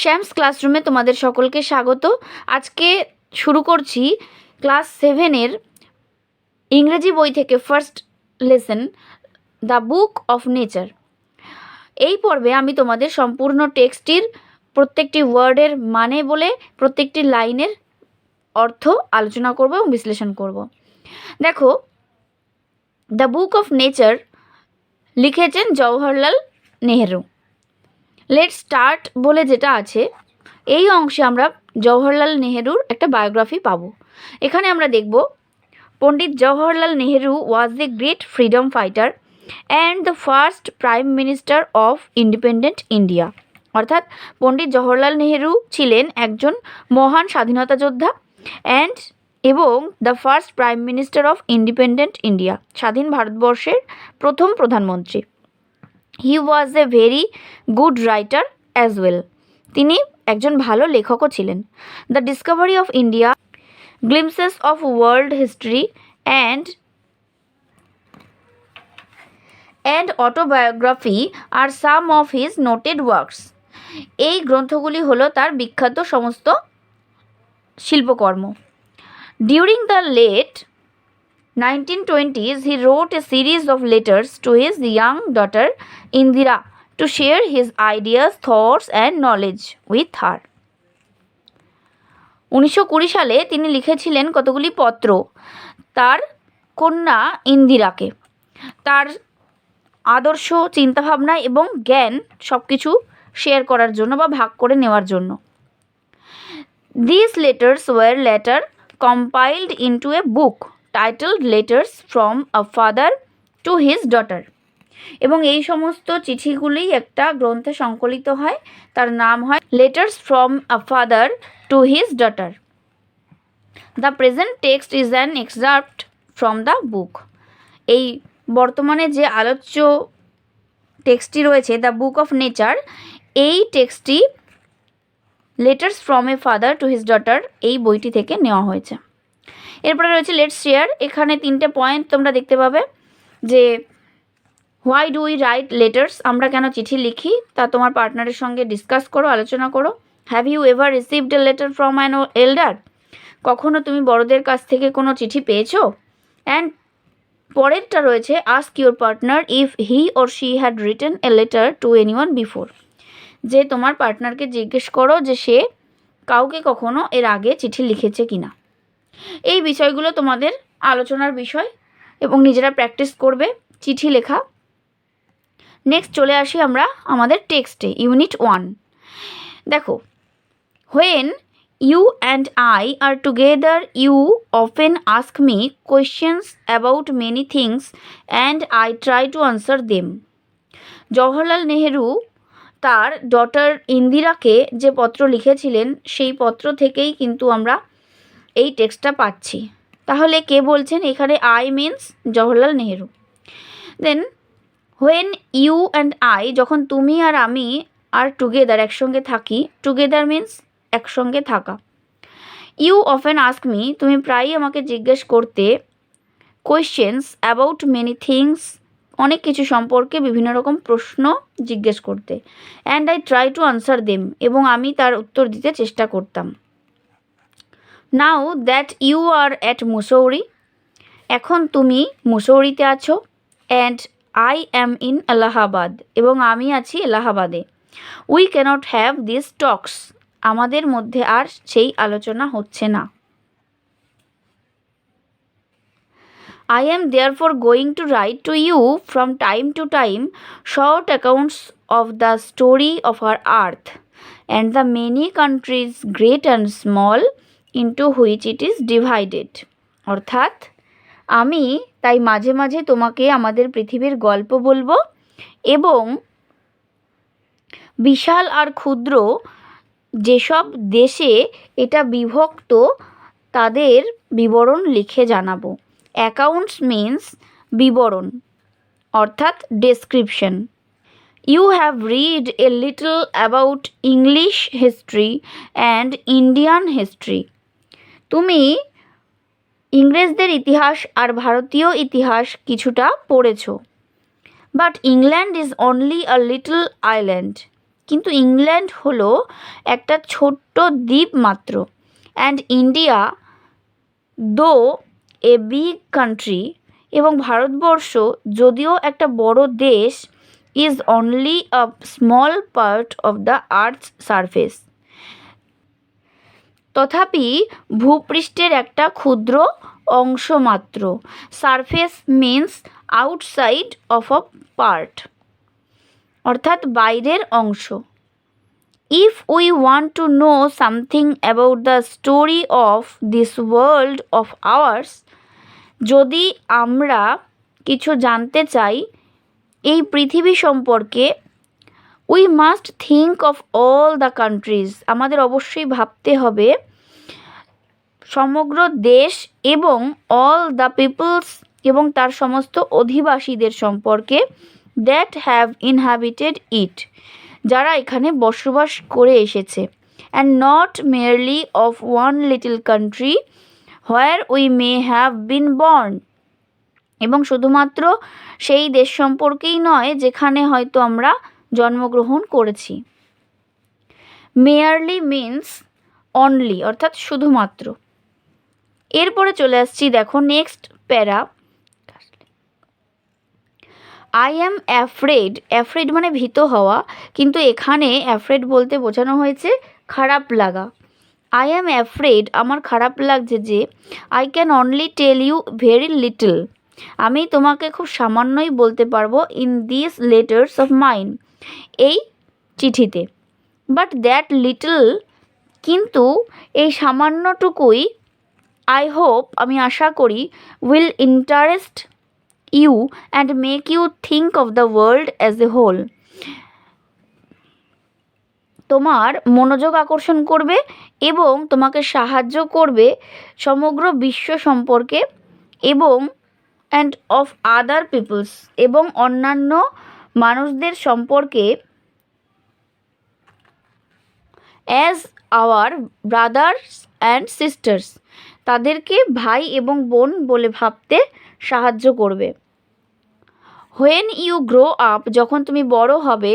শ্যামস ক্লাসরুমে তোমাদের সকলকে স্বাগত। আজকে শুরু করছি ক্লাস সেভেনের ইংরেজি বই থেকে first lesson the book of nature এই পর্বে আমি তোমাদের সম্পূর্ণ টেক্সটটির প্রত্যেকটি ওয়ার্ডের মানে বলে প্রত্যেকটি লাইনের অর্থ আলোচনা করব এবং বিশ্লেষণ করব। দেখো দ্য বুক অফ নেচার লিখেছেন জওহরলাল নেহেরু। লেট স্টার্ট বলে যেটা আছে, এই অংশে আমরা জওহরলাল নেহেরুর একটা বায়োগ্রাফি পাবো। এখানে আমরা দেখব, Pandit Jawaharlal Nehru was the great freedom fighter and the first prime minister of independent India অর্থাৎ পণ্ডিত জওহরলাল নেহেরু ছিলেন একজন মহান স্বাধীনতা যোদ্ধা অ্যান্ড এবং the first prime minister of independent India স্বাধীন ভারতবর্ষের প্রথম প্রধানমন্ত্রী। He was a very good writer as well তিনি একজন ভালো লেখকও ছিলেন। The discovery of India glimpses of world history and and autobiography are some of his noted works এই গ্রন্থগুলি হলো তার বিখ্যাত সমস্ত শিল্পকর্ম। During the late 1920s, he wrote a series of letters to his young daughter Indira to share his ideas, thoughts, and knowledge with her. উনিশশো কুড়ি সালে তিনি লিখেছিলেন কতগুলি পত্র তার কন্যা ইন্দিরাকে তার আদর্শ চিন্তাভাবনা এবং জ্ঞান সব কিছু শেয়ার করার জন্য বা ভাগ করে নেওয়ার জন্য this letters were letter compiled into a book titled letters from a father to his daughter এবং এই সমস্ত চিঠিগুলি একটা গ্রন্থে সংকলিত হয়। তার নাম হয় letters from a father to his daughter the present text is an excerpt from the book এই বর্তমানে যে আলোচ্য টেক্সটটি রয়েছে দ্য বুক অফ নেচার এই টেক্সটটি letters from a father to his daughter এই বইটি থেকে নেওয়া হয়েছে। এরপরে রয়েছে লেটস শেয়ার এখানে তিনটে পয়েন্ট তোমরা দেখতে পাবে যে why do we write letters আমরা কেন চিঠি লিখি? তা তোমার পার্টনারের সঙ্গে ডিসকাস করো, আলোচনা করো। Have you ever received a letter from an elder কখনো তুমি বড়দের কাছ থেকে কোনো চিঠি পেয়েছ? অ্যান্ড পরেরটা রয়েছে ask your partner if he or she had written a letter to anyone before যে তোমার পার্টনারকে জিজ্ঞেস করো যে সে কাউকে কখনো এর আগে চিঠি লিখেছে কি না এই বিষয়গুলো তোমাদের আলোচনার বিষয় এবং নিজেরা প্র্যাকটিস করবে, চিঠি লেখা। নেক্সট চলে আসি আমরা আমাদের টেক্সটে ইউনিট ওয়ান দেখো when you and I are together you often ask me questions about many things and I try to answer them Jawaharlal Nehru তার ডটার ইন্দিরাকে যে পত্র লিখেছিলেন, সেই পত্র থেকেই কিন্তু আমরা এই টেক্সটটা পাচ্ছি। তাহলে কে বলছেন? এখানে I means Jawaharlal Nehru. Then when you and I যখন তুমি আর আমি আর টুগেদার একসঙ্গে থাকি টুগেদার মিন্স একসঙ্গে থাকা। ইউ অফেন আস্ক মি তুমি প্রায়ই আমাকে জিজ্ঞেস করতে কোয়েশ্চেন্স অ্যাবাউট মেনি থিংস অনেক কিছু সম্পর্কে বিভিন্ন রকম প্রশ্ন জিজ্ঞেস করতে। And I try to answer them এবং আমি তার উত্তর দিতে চেষ্টা করতাম। Now that you are at Mussoorie এখন তুমি মুসৌরিতে আছো and I am in Allahabad এবং আমি আছি এলাহাবাদে we cannot have this talks আমাদের মধ্যে আর সেই আলোচনা হচ্ছে না। I am therefore going to write to you from time to time short accounts of the story of our earth and the many countries great and small into which it is divided অর্থাৎ, আমি তাই মাঝে মাঝে তোমাকে আমাদের পৃথিবীর গল্প বলব এবং বিশাল আর ক্ষুদ্র যেসব দেশে এটা বিভক্ত তাদের বিবরণ লিখে জানাব। অ্যাকাউন্টস মিন্স বিবরণ, অর্থাৎ description you have read a little about English history and Indian history তুমি ইংরেজদের ইতিহাস আর ভারতীয় ইতিহাস কিছুটা পড়েছ। But England is only a little island কিন্তু ইংল্যান্ড হলো একটা ছোট্ট দ্বীপ মাত্র। অ্যান্ড ইন্ডিয়া দো এ বিগ কান্ট্রি এবং ভারতবর্ষ যদিও একটা বড় দেশ is only a small part of the earth surface তথাপি ভূপৃষ্ঠের একটা ক্ষুদ্র অংশ মাত্র। Surface means outside of a part, অর্থাৎ বাইরের অংশ। If we want to know something about the story of this world of ours, যদি আমরা কিছু জানতে চাই এই পৃথিবী সম্পর্কে, we must think of all the countries. আমাদের অবশ্যই ভাবতে হবে সমগ্র দেশ এবং অল দ্য পিপলস এবং তার সমস্ত অধিবাসীদের সম্পর্কে দ্যাট হ্যাভ ইনহ্যাবিটেড ইট যারা এখানে বসবাস করে এসেছে। And not merely of one little country where we may have been born এবং শুধুমাত্র সেই দেশ সম্পর্কেই নয়, যেখানে হয়তো আমরা জন্মগ্রহণ করেছি। মেয়ারলি মিন্স অনলি অর্থাৎ শুধুমাত্র। এরপরে চলে আসছি, দেখো নেক্সট প্যারা। আই অ্যাম অ্যাফ্রেড অ্যাফ্রেড মানে ভীত হওয়া, কিন্তু এখানে অ্যাফ্রেড বলতে বোঝানো হয়েছে খারাপ লাগা। আই অ্যাম অ্যাফ্রেড আমার খারাপ লাগছে যে I can only tell you very little আমি তোমাকে খুব সামান্যই বলতে পারব in this letters of mine এই চিঠিতে। বাট দ্যাট লিটল কিন্তু এই সামান্যটুকুই আই হোপ আমি আশা করি will interest you and make you think of the world as a whole তোমার মনোযোগ আকর্ষণ করবে এবং তোমাকে সাহায্য করবে সমগ্র বিশ্ব সম্পর্কে এবং অ্যান্ড অফ আদার পিপলস এবং অন্যান্য মানুষদের সম্পর্কে as our brothers and sisters তাদেরকে ভাই এবং বোন বলে ভাবতে সাহায্য করবে। হোয়েন ইউ গ্রো আপ যখন তুমি বড় হবে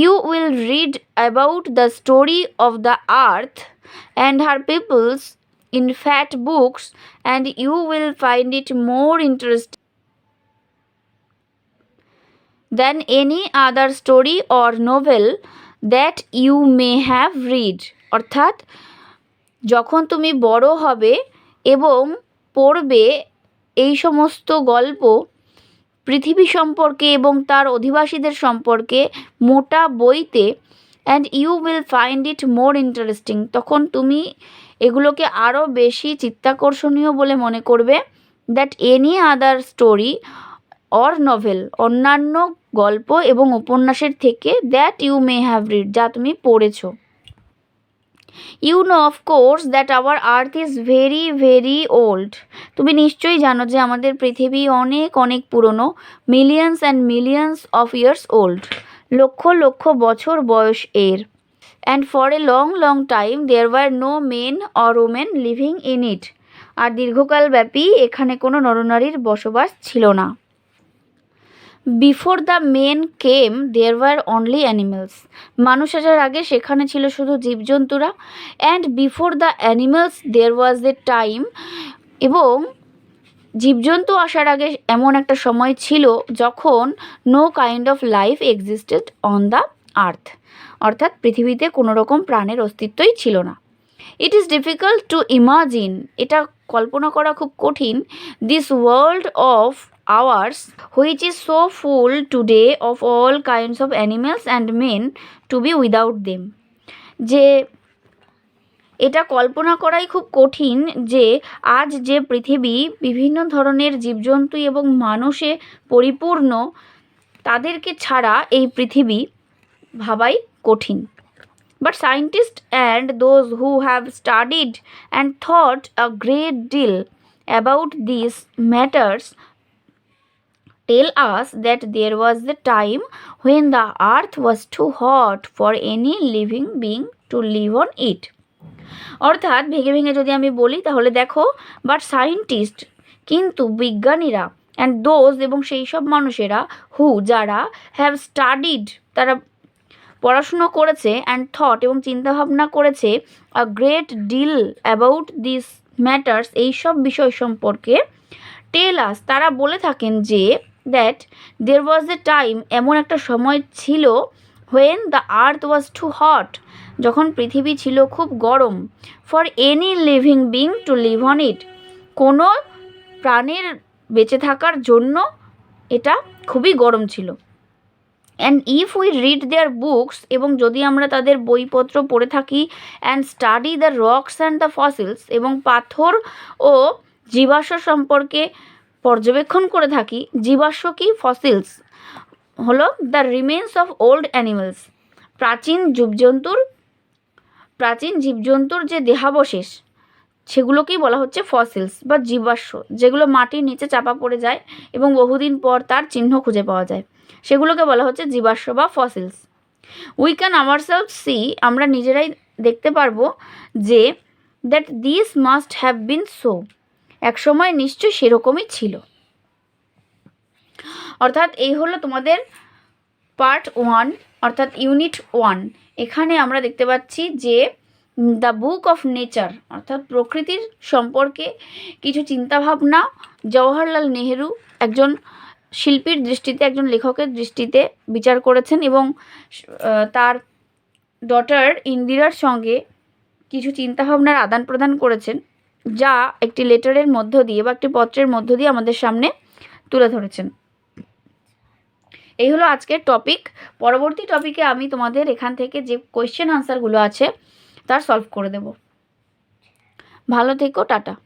you will read about the story of the earth and her peoples in fat books and you will find it more interest than any other story or novel that you may have read অর্থাৎ যখন তুমি বড় হবে এবং পড়বে এই সমস্ত গল্প পৃথিবী সম্পর্কে এবং তার অধিবাসীদের সম্পর্কে মোটা বইতে and you will find it more interesting তখন তুমি এগুলোকে আরও বেশি চিত্তাকর্ষণীয় বলে মনে করবে that any other story or novel অন্যান্য গল্প এবং উপন্যাসের থেকে that you may have read যা তুমি পড়েছো। You know of course that our earth is very very old তুমি নিশ্চয়ই জানো যে আমাদের পৃথিবী অনেক অনেক পুরনো millions and millions of years old লক্ষ লক্ষ বছর বয়স এর। And for a long long time there were no men or women living in it আর দীর্ঘকাল ব্যাপী এখানে কোনো নরনারীর বসবাস ছিল না। Before the men came there were only animals মানুষ আসার আগে সেখানে ছিল শুধু জীবজন্তুরা। And before the animals there was a time এবং জীবজন্তু আসার আগে এমন একটা সময় ছিল যখন no kind of life existed on the earth অর্থাৎ পৃথিবীতে কোনো রকম প্রাণের অস্তিত্বই ছিল না। It is difficult to imagine এটা কল্পনা করা খুব কঠিন। This world of ours which is so full today of all kinds of animals and men to be without them যে, এটা কল্পনা করাই খুব কঠিন যে, আজ যে পৃথিবী বিভিন্ন ধরনের জীবজন্তু এবং মানুষে পরিপূর্ণ, তাদেরকে ছাড়া এই পৃথিবী ভাবাই কঠিন। But scientist and those who have studied and thought a great deal about this matters tell us that there was the time when the earth was too hot for any living being to live on it. অর্থাৎ ভেঙে ভেঙে যদি আমি বলি, তাহলে দেখো but scientist কিন্তু বিজ্ঞানীরা অ্যান্ড দোজ এবং সেই সব মানুষেরা হু যারা হ্যাভ স্টাডিড তারা পড়াশুনো করেছে অ্যান্ড থট এবং চিন্তাভাবনা করেছে a great deal about this matters এইসব বিষয় সম্পর্কে টেল আস তারা বলে থাকেন যে that there was a time এমন একটা সময় ছিল when the earth was too hot যখন পৃথিবী ছিল খুব গরম for any living being to live on it কোনো প্রাণের বেঁচে থাকার জন্য এটা খুবই গরম ছিল. And if we read their books এবং যদি আমরা তাদের বইপত্র পড়ে থাকি and study the rocks and the fossils এবং পাথর ও জীবাশ্ম সম্পর্কে পর্যবেক্ষণ করে থাকি জীবাশ্ম কি ফসিলস হলো the remains of old animals প্রাচীন জীবজন্তুর প্রাচীন জীবজন্তুর যে দেহাবশেষ, সেগুলোকেই বলা হচ্ছে ফসিলস বা জীবাশ্ম, যেগুলো মাটির নিচে চাপা পড়ে যায় এবং বহুদিন পর তার চিহ্ন খুঁজে পাওয়া যায়। সেগুলোকে বলা হচ্ছে জীবাশ্ম বা fossils we can our self see আমরা নিজেরাই দেখতে পারব যে that this must have been so একসময় নিশ্চয়ই সেরকমই ছিল। অর্থাৎ এই হলো তোমাদের পার্ট ওয়ান অর্থাৎ ইউনিট ওয়ান এখানে আমরা দেখতে পাচ্ছি যে দ্য বুক অফ নেচার অর্থাৎ প্রকৃতির সম্পর্কে কিছু চিন্তাভাবনা জওহরলাল নেহেরু একজন শিল্পীর দৃষ্টিতে, একজন লেখকের দৃষ্টিতে বিচার করেছেন এবং তার ডটার ইন্দিরার সঙ্গে কিছু চিন্তাভাবনার আদান প্রদান করেছেন। যা একটি লেটারের মধ্য দিয়ে বা একটি পত্রের মধ্য দিয়ে আমাদের সামনে তুলে ধরেছেন। এই হলো আজকের টপিক পরবর্তী টপিকে আমি তোমাদের এখান থেকে যে কোয়েশ্চেন আনসারগুলো আছে, তার সলভ করে দেব। ভালো থেকো, টাটা।